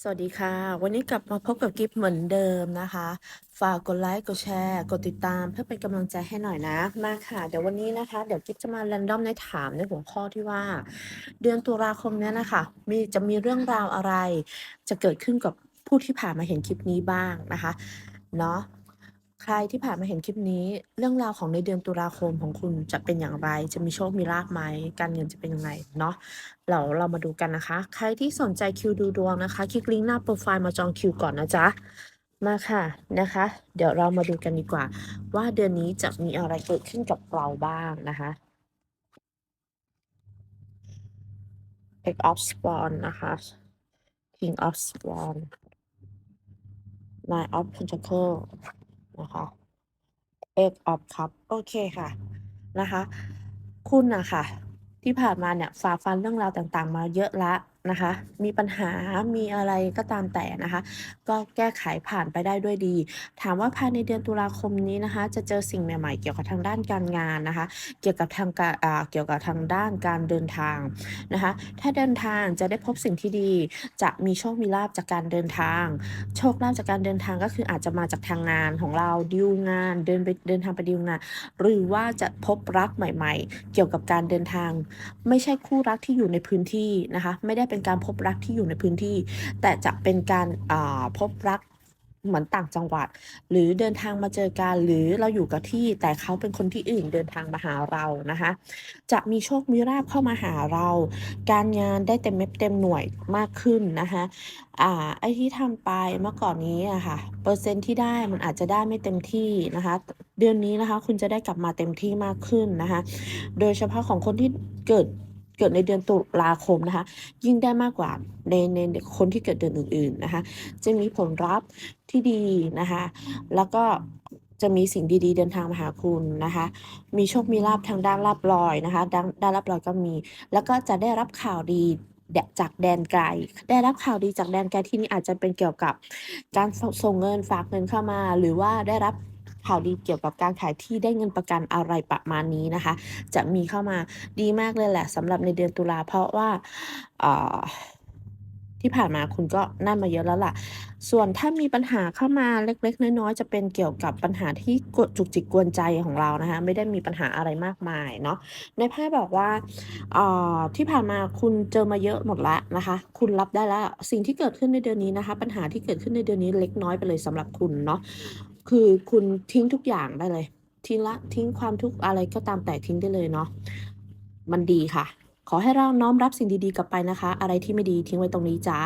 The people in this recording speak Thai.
สวัสดีค่ะ วันนี้กลับมาพบกับกิฟต์เหมือนเดิมนะคะ ฝากกดไลค์ กดแชร์ กดติดตามเพื่อเป็นกำลังใจให้หน่อยนะ มาค่ะ เดี๋ยววันนี้นะคะ เดี๋ยวกิฟต์จะมาแรนดอมในถามในหัวข้อที่ว่า เดือนตุลาคมเนี้ยนะคะ มีจะมีเรื่องราวอะไร จะเกิดขึ้นกับผู้ที่ผ่านมาเห็นคลิปนี้บ้างนะคะ เนาะ ใครที่ผ่านมาเห็นคลิปนี้ เรื่องราวของในเดือนตุลาคมของคุณจะเป็นอย่างไร จะมีโชคมีลาภไหมการเงินจะเป็นยังไงเนาะเราเรามาดูกันนะคะ ใครที่สนใจคิวดูดวงนะคะ คลิกลิงก์หน้าโปรไฟล์มาจองคิวก่อนนะจ๊ะมาค่ะนะคะ เดี๋ยวเรามาดูกันดีกว่า ว่าเดือนนี้จะมีอะไรเกิดขึ้นกับเราบ้างนะคะ Egg of Swan นะคะ King of Swan Nine of Pentacle นะคะ Eight of Cup โอเคค่ะ นะคะ คุณอะค่ะ ที่ผ่านมาเนี่ยฝ่าฟันเรื่องราวต่างๆ มาเยอะละ นะคะ มีปัญหา มีอะไรก็ตามแต่นะคะ ก็แก้ไขผ่านไปได้ด้วยดี ถามว่าภายในเดือนตุลาคมนี้นะคะ จะเจอสิ่งใหม่ๆ เกี่ยวกับทางด้านการงานนะคะ เกี่ยวกับทางการอ่าเกี่ยวกับทางด้านการเดินทางนะคะ ถ้าเดินทางจะได้พบสิ่งที่ดี จะมีโชค มีลาภจากการเดินทาง โชคลาภจากการเดินทางก็คืออาจจะมาจากทางงานของเราดิวงาน เดินไปเดินทางไปดิวงาน หรือว่าจะพบรักใหม่ ๆ เกี่ยวกับการเดินทาง ไม่ใช่คู่รักที่อยู่ในพื้นที่นะคะ ไม่ได้เป็นการพบรักที่อยู่ในพื้นที่ แต่จะเป็นการาพบรักเหมือนต่างจังหวัด หรือเดินทางมาเจอกันหรือเราอยู่กับที่ แต่เขาเป็นคนที่อื่นเดินทางมาหาเรานะคะ จะมีโชคมีลาภเข้ามาหาเรา การงานได้เต็มเม็ดเต็มหน่วยมากขึ้นนะคะอ่าไอ้ที่ทำไปเมื่อก่อนนี้อะค่ะเปอร์เซ็นต์ที่ได้มันอาจจะได้ไม่เต็มที่นะคะ เดือนนี้นะคะ คุณจะได้กลับมาเต็มที่มากขึ้นนะคะ โดยเฉพาะของคนที่เกิด กิดในเดือนตุลาคมนะคะ ยิ่งได้มากกว่าในในคนที่เกิดเดือนอื่น ๆนะคะ จะมีผลลัพธ์ที่ดีนะคะ แล้วก็จะมีสิ่งดีๆ เดินทางมาหาคุณนะคะ มีโชค มีลาภทางด้านลาภลอยนะคะด้านด้านลาภลอยก็มี แล้วก็จะได้รับข่าวดีจากแดนไกล ได้รับข่าวดีจากแดนไกลที่นี่อาจจะเป็นเกี่ยวกับ การส่งเงินฝากเงินเข้ามา หรือว่าได้รับ ข่าวดีเกี่ยวกับการขายที่ได้เงินประกันอะไรประมาณนี้นะคะ จะมีเข้ามาดีมากเลยแหละสำหรับในเดือนตุลาเพราะว่าเอ่อที่ผ่านมาคุณก็นั่นมาเยอะแล้วล่ะ ส่วนถ้ามีปัญหาเข้ามาเล็ก ๆ น้อยๆจะเป็นเกี่ยวกับปัญหาที่กดจุกจิกกวนใจของเรานะคะ ไม่ได้มีปัญหาอะไรมากมายเนาะ ในไพ่บอกว่าเอ่อที่ผ่านมาคุณเจอมาเยอะหมดแล้วนะคะ คุณรับได้แล้ว สิ่งที่เกิดขึ้นในเดือนนี้นะคะ ปัญหาที่เกิดขึ้นในเดือนนี้เล็กน้อยไปเลยสำหรับคุณเนาะ คือคุณทิ้งทุกอย่างได้เลย ทิ้งละทิ้งความทุกข์อะไรก็ตามแต่ทิ้งได้เลยเนาะมันดีค่ะ ขอให้เราน้อมรับสิ่งดีๆกลับไปนะคะ อะไรที่ไม่ดีทิ้งไว้ตรงนี้จ้า